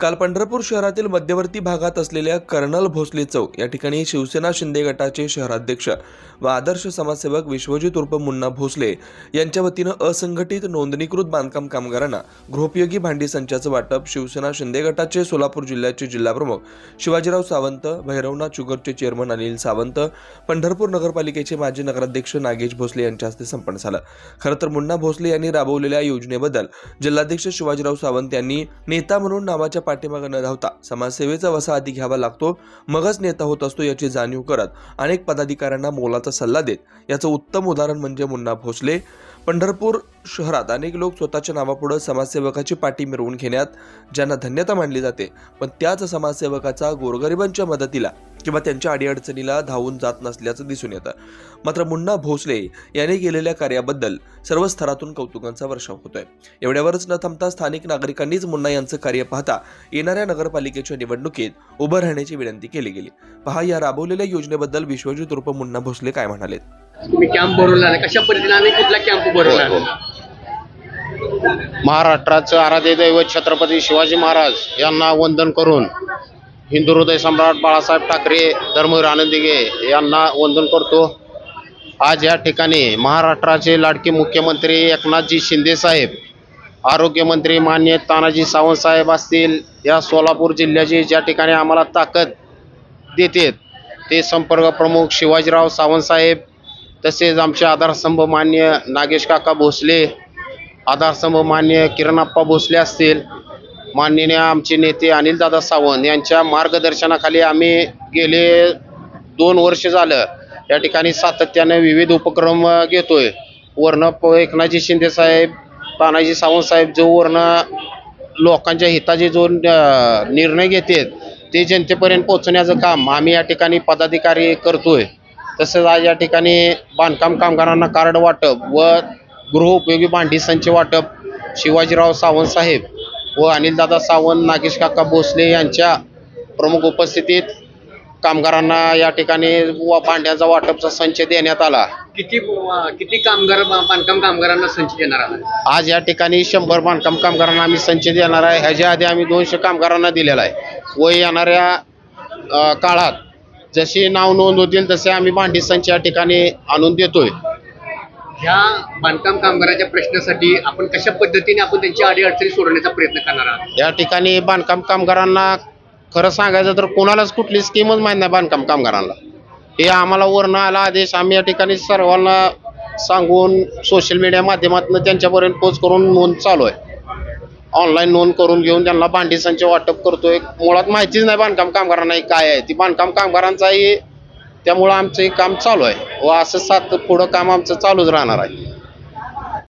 काल पंढरपूर शहरातील मध्यवर्ती भागात असलेल्या कर्नल भोसले चौक या ठिकाणी शिवसेना शिंदे गटाचे शहराध्यक्ष व आदर्श समाजसेवक विश्वजित उर्फ मुन्ना भोसले यांच्या वतीनं असंघटित नोंदणीकृत बांधकाम कामगारांना गृहोपयोगी भांडी संचाचं वाटप शिवसेना शिंदे गटाचे सोलापूर जिल्ह्याचे जिल्हाप्रमुख शिवाजीराव सावंत भैरवनाथ शुगरचे चेअरमन अनिल सावंत पंढरपूर नगरपालिकेचे माजी नगराध्यक्ष नागेश भोसले यांच्या हस्ते संपन्न झालं. खरं तर मुन्ना भोसले यांनी राबवलेल्या योजनेबद्दल जिल्हाध्यक्ष शिवाजीराव सावंत यांनी नेता म्हणून नावाच्या पाठीमागे न धावता समाजसेवेचा वसा आधी घ्यावा लागतो मगच नेता होत असतो याची जाणीव करत अनेक पदाधिकाऱ्यांना मोलाचा सल्ला देत. याचं उत्तम उदाहरण म्हणजे मुन्ना भोसले. पंढरपूर शहरात अनेक लोक स्वतःच्या नावापुढं समाजसेवकाची पाठी मिरवून घेण्यात ज्यांना धन्यता मानली जाते पण त्याच समाजसेवकाचा गोरगरिबांच्या मदतीला किंवा त्यांच्या अडीअडचणीला धावून जात नसल्याचं दिसून येतं. मात्र मुन्ना भोसले यांनी केलेल्या कार्याबद्दल सर्व स्तरातून कौतुकांचा वर्षाव होतोय. एवढ्यावरच न थांबता स्थानिक नागरिकांनीच मुन्ना यांचं कार्य पाहता येणाऱ्या नगरपालिकेच्या निवडणुकीत उभं राहण्याची विनंती केली गेली. पहा या राबवलेल्या योजनेबद्दल विश्वजित उर्फ मुन्ना भोसले काय म्हणाले तुम्ही कॅम्प भरवला नाही कशा पद्धतीने आणि कुठला कॅम्प भरवला हो, महाराष्ट्राचं आराध्य दैवत छत्रपती शिवाजी महाराज यांना वंदन करून हिंदू हृदय सम्राट बाळासाहेब ठाकरे धर्मवीर आनंदिगे यांना वंदन करतो. आज या ठिकाणी महाराष्ट्राचे लाडके मुख्यमंत्री एकनाथजी शिंदे साहेब आरोग्यमंत्री मान्य तानाजी सावंत साहेब असतील या सोलापूर जिल्ह्याची ज्या ठिकाणी आम्हाला ताकद देतात ते संपर्क प्रमुख शिवाजीराव सावंत साहेब तसेच आमचे आधारस्तंभ मान्य नागेश काका भोसले आधारस्तंभ मान्य किरणप्पा भोसले असतील माननीय आमचे नेते अनिलदादा सावंत यांच्या मार्गदर्शनाखाली आम्ही गेले दोन वर्ष झालं. या ठिकाणी सातत्यानं विविध उपक्रम घेतोय. वर्ण एकनाथजी शिंदे साहेब तानाजी सावंत साहेब जो वर्ण लोकांच्या हिताचे जो निर्णय घेतात ते जनतेपर्यंत पोहोचण्याचं काम आम्ही या ठिकाणी पदाधिकारी करतोय. तसंच आज या ठिकाणी बांधकाम कामगारांना कार्ड वाटप व गृहोपयोगी भांडी संच वाटप शिवाजीराव सावंत साहेब व अनिलदादा सावंत नागेश काका भोसले यांच्या प्रमुख उपस्थितीत कामगारांना या ठिकाणी व भांड्याचा वाटपचा संच देण्यात आला. किती किती कामगार बांधकाम कामगारांना संच देणार आहात? आज या ठिकाणी शंभर बांधकाम कामगारांना आम्ही संच देणार आहे. ह्याच्या आधी आम्ही दोनशे कामगारांना दिलेला आहे. व येणाऱ्या काळात जशी नाव नोंद होतील तसे आम्ही भांडी संच या ठिकाणी आणून देतोय. ह्या बांधकाम कामगाराच्या प्रश्नासाठी आपण कशा पद्धतीने आपण त्यांची अडीअडचणी सोडवण्याचा प्रयत्न करणार आहात? या ठिकाणी बांधकाम कामगारांना खरं सांगायचं तर कोणालाच कुठली स्कीमच माहीत नाही बांधकाम कामगारांना. हे आम्हाला वरनं आला आदेश आम्ही या ठिकाणी सर्वांना सांगून सोशल मीडिया माध्यमातून त्यांच्यापर्यंत पोच करून नोंद चालू आहे. ऑनलाईन नोंद करून घेऊन त्यांना भांडी संच वाटप करतोय. मुळात माहितीच नाही बांधकाम कामगारांना काय आहे. ती बांधकाम कामगारांचाही त्यामुळं आमचं हे काम चालू आहे. व असं सात पुढं काम आमचं चालूच राहणार आहे.